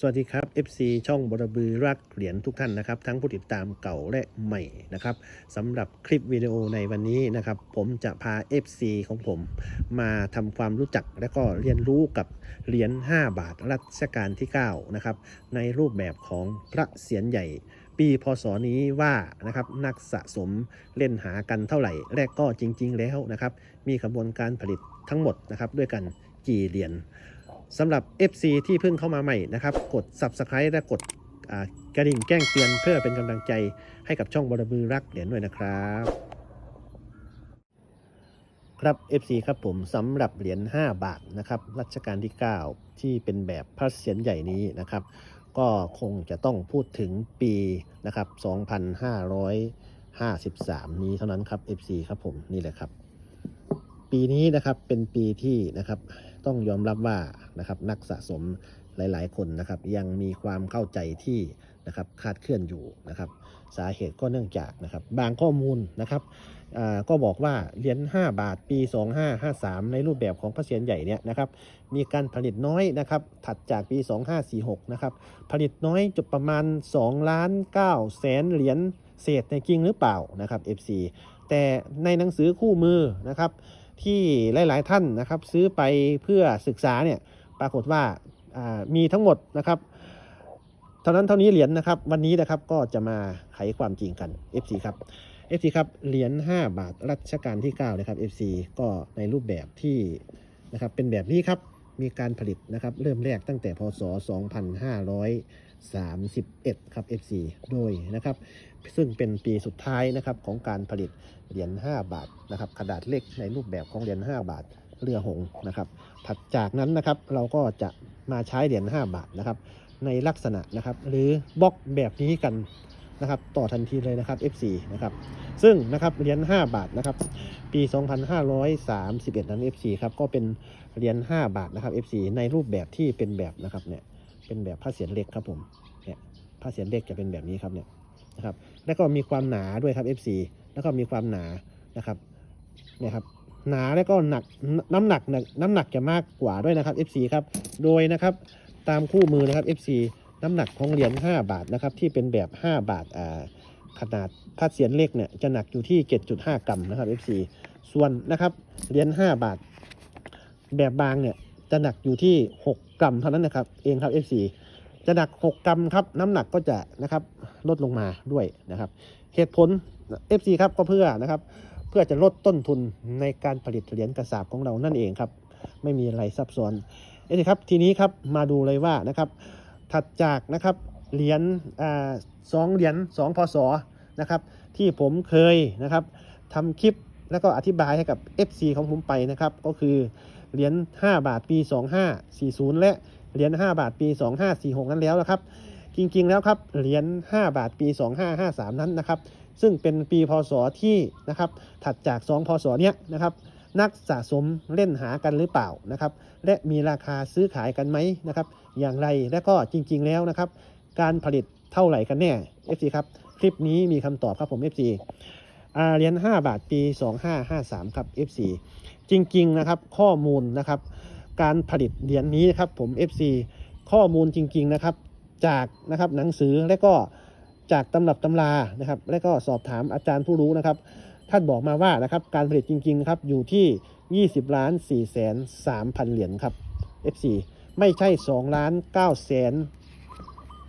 สวัสดีครับ FC ช่องบรบือรักเหรียญทุกท่านนะครับ ทั้งผู้ติดตามเก่าและใหม่นะครับสำหรับคลิปวิดีโอในวันนี้นะครับ ผมจะพา FC ของผม มาทำความรู้จักและก็เรียนรู้กับเหรียญ5 บาทรัชกาลที่ 9 นะครับ ในรูปแบบของพระเศียรใหญ่ปีพศนี้ว่านะครับนักสะสมเล่นหากันเท่าไหร่และก็จริง ๆ แล้วนะครับ มีกระบวนการผลิตทั้งหมดนะครับด้วยกันกี่เหรียญ สำหรับ FC ที่เพิ่งเข้ามาใหม่นะครับ กด Subscribe และกดกระดิ่งแจ้งเตือนเพื่อเป็นกำลังใจให้กับช่องบรบือรักเหรียญด้วยนะครับ ครับ FC ครับผมสำหรับเหรียญ5 บาทนะครับรัชกาลที่ 9 ที่เป็นแบบพระเศียรใหญ่นี้นะครับ ก็คงจะต้องพูดถึงปีนะครับ 2553 นี้เท่านั้นครับ FC ครับผมนี่แหละครับ ปีนี้นะครับเป็นปีที่นะครับต้องยอมรับว่า นะครับนักสะสมหลาย ๆ คนนะครับยังมีความเข้าใจที่นะครับคาดเคลื่อนอยู่นะครับสาเหตุก็เนื่องจากนะครับบางข้อมูลนะครับก็บอกว่าเหรียญ5บาทปี 2553 ในรูปแบบของพระเศียรใหญ่เนี่ยนะครับมีการผลิตน้อยนะครับถัดจากปี 2546 นะครับผลิตน้อยจุดประมาณ2ล้าน9แสนเหรียญเศษในจริงหรือเปล่านะครับ FC แต่ในหนังสือคู่มือนะครับที่หลาย ๆ ท่านนะครับซื้อไปเพื่อศึกษาเนี่ย ปรากฏว่ามีทั้งหมดนะครับเท่านั้นเท่านี้เหรียญนะครับ วันนี้นะครับก็จะมาไขความจริงกัน FC ครับ FC ครับเหรียญ5บาทรัชกาลที่9นะครับ FC ก็ในรูปแบบที่นะครับเป็นแบบนี้ครับมีการผลิตนะครับเริ่มแรกตั้งแต่พศ 2531 ครับ FC โดยนะครับ ซึ่งเป็นปีสุดท้ายนะครับของการผลิตเหรียญ5บาทนะครับขนาดเล็กในรูปแบบของเหรียญ5บาท เรือหงนะครับ ถัดจากนั้นนะครับเราก็จะมาใช้เหรียญ5 บาทนะครับ ในลักษณะนะครับ หรือบล็อกแบบนี้กันนะครับต่อทันทีเลยนะครับ F4 นะครับซึ่งนะครับเหรียญ5 บาทนะครับ ปี 2531 นั้น F4 ครับก็เป็นเหรียญ5บาทนะครับ F4 ในรูปแบบที่เป็นแบบนะครับเนี่ยเป็นแบบผ้าเสียนเล็กครับผมเนี่ยผ้าเสียนเล็กจะเป็นแบบนี้ครับเนี่ยนะครับแล้วก็มีความหนาด้วยครับ FC แล้วก็มีความหนานะครับเนี่ยครับ หนาแล้วก็หนักน้ำหนักหนักน้ำหนักจะมากกว่าด้วยนะครับ FC ครับโดยนะครับตามคู่มือนะครับ FC น้ำหนักของเหรียญ5บาทนะครับที่เป็นแบบ 5 บาทอ่าขนาดพัดเสียนเล็กเนี่ยจะหนักอยู่ที่ 7.5 กรัมนะครับ FC ส่วนนะครับเหรียญ5บาท แบบบางเนี่ยจะหนักอยู่ที่ 6 กรัมเท่านั้นนะครับเองครับ FC จะหนัก 6 กรัมครับน้ำหนักก็จะนะครับลดลงมาด้วยนะครับเหตุผล FC ครับก็เพื่อนะครับ เพื่อจะลดต้นทุนในการผลิตเหรียญกระสาบของเรานั่นเองครับ ไม่มีอะไรซับซ้อนเอ้ยครับทีนี้ครับมาดูเลยว่านะครับถัดจากนะครับเหรียญสองเหรียญสองพศนะครับที่ผมเคยนะครับทำคลิปแล้วก็อธิบายให้กับ FC ของผมไปนะครับ ก็คือเหรียญ5บาทปี 2540 และเหรียญ5บาทปี 2546 นั้นแล้วนะครับ จริงๆแล้วครับเหรียญ5บาทปี 2553 นั้นนะครับ ซึ่งเป็นปีพศที่นะครับถัดจาก 2 พศเนี้ยนะครับนักสะสมเล่นหากันหรือเปล่านะครับ และมีราคาซื้อขายกันไหมนะครับ อย่างไรและก็จริง ๆ แล้วนะครับ การผลิตเท่าไหร่กันแน่ FC ครับ คลิปนี้มีคำตอบครับผม FC เหรียญ5บาทปี 2553 ครับ FC จริง ๆ นะครับ ข้อมูลนะครับ การผลิตเหรียญนี้นะครับผม FC ข้อมูลจริง ๆ นะครับ จากนะครับหนังสือและก็จากตำรับตำรานะครับ และก็สอบถามอาจารย์ผู้รู้นะครับ ท่านบอกมาว่านะครับการผลิตจริงๆครับอยู่ที่ 20ล้าน4แสน3พันเหรียญครับ F4 ไม่ใช่2ล้าน9แสน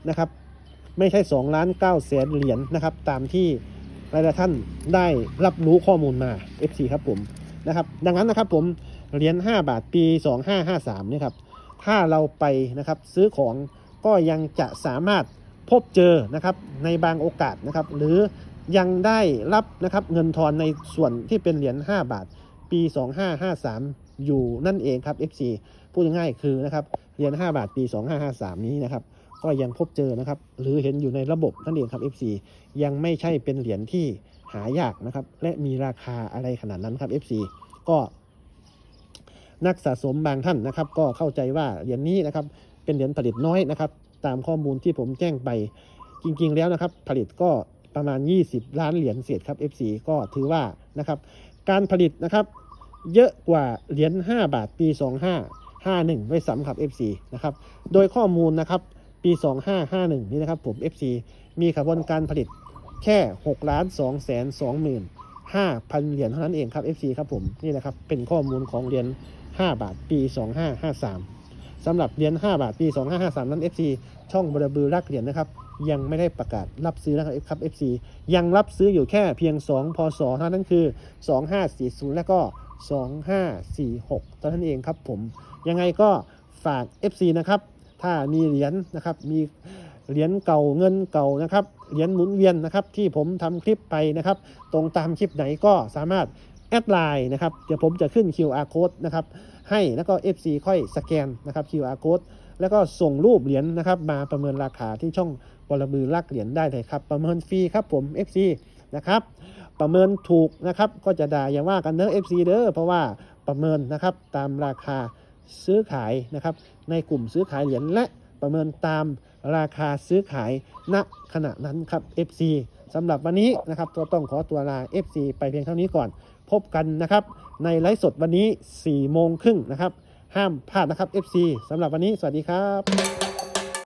นะครับไม่ใช่2ล้าน9แสนเหรียญนะครับ ตามที่หลายท่านได้รับรู้ข้อมูลมา F4 ครับผมนะครับ ดังนั้นนะครับผมเหรียญ5บาทปี 2553นี่ครับถ้าเราไปนะครับซื้อของ ก็ยังจะสามารถพบเจอนะครับในบางโอกาสนะครับ หรือยังได้รับนะครับเงินทอนในส่วนที่เป็นเหรียญ5บาท ปี 2553 อยู่นั่นเองครับ FC พูดง่ายๆคือนะครับเหรียญ5บาทปี 2553 นี้นะครับก็ยังพบเจอนะครับ หรือเห็นอยู่ในระบบนั่นเองครับ FC ยังไม่ใช่เป็นเหรียญที่หายากนะครับ และมีราคาอะไรขนาดนั้นครับ FC ก็นักสะสมบางท่านนะครับ ก็เข้าใจว่าเหรียญนี้นะครับ เป็นเหรียญผลิตน้อยนะครับ ตามข้อมูลที่ผมแจ้งไปจริง ๆ แล้วนะครับ ผลิตก็ประมาณ 20 ล้านเหรียญเศษครับ FC ก็ถือว่านะครับ การผลิตนะครับ เยอะกว่าเหรียญ5บาทปี 2551ไว้ซ้ำครับ FC นะครับ โดยข้อมูลนะครับปี 2551 นี่นะครับผม FC มีขบวนการผลิตแค่6ล้าน2แสน2หมื่น5,000 เหรียญเท่านั้นเองครับ FC ครับผม นี่นะครับ เป็นข้อมูลของเหรียญ5บาทปี 2553 สำหรับเหรียญ5บาทปี 2553 นั้น FC ช่องบรบือรักเหรียญนะครับ ยังไม่ได้ประกาศรับซื้อนะครับ FC ยังรับซื้ออยู่แค่เพียง 2 พศเท่านั้นคือ 2540 และก็ 2546 เท่านั้นเองครับผม ยังไงก็ฝาก FC นะครับ ถ้ามีเหรียญนะครับ มีเหรียญเก่าเงินเก่านะครับ เหรียญหมุนเวียนนะครับที่ผมทำคลิปไปนะครับ ตรงตามคลิปไหนก็สามารถ แอดไลน์นะครับ เดี๋ยวผมจะขึ้น QR code นะครับ ให้แล้วก็ FC ค่อยสแกนนะครับ QR code แล้วก็ส่งรูปเหรียญนะครับ มาประเมินราคาที่ช่องวลมือลักเหรียญได้เลยครับ ประเมินฟรีครับผม FC นะครับ ประเมินถูกนะครับ ก็จะด่าอย่าว่ากันเด้อ FC เด้อเพราะว่าประเมินนะครับตามราคาซื้อขายนะครับ ในกลุ่มซื้อขายเหรียญและ ประเมินตามราคาซื้อขายณขณะนั้นครับ FC สำหรับวันนี้นะครับก็ต้องขอตัวลา FC ไปเพียงเท่านี้ก่อน พบกันนะครับ ในไลฟ์สดวันนี้4โมงครึ่งนะครับ ห้ามพลาดนะครับ FC สำหรับวันนี้สวัสดีครับ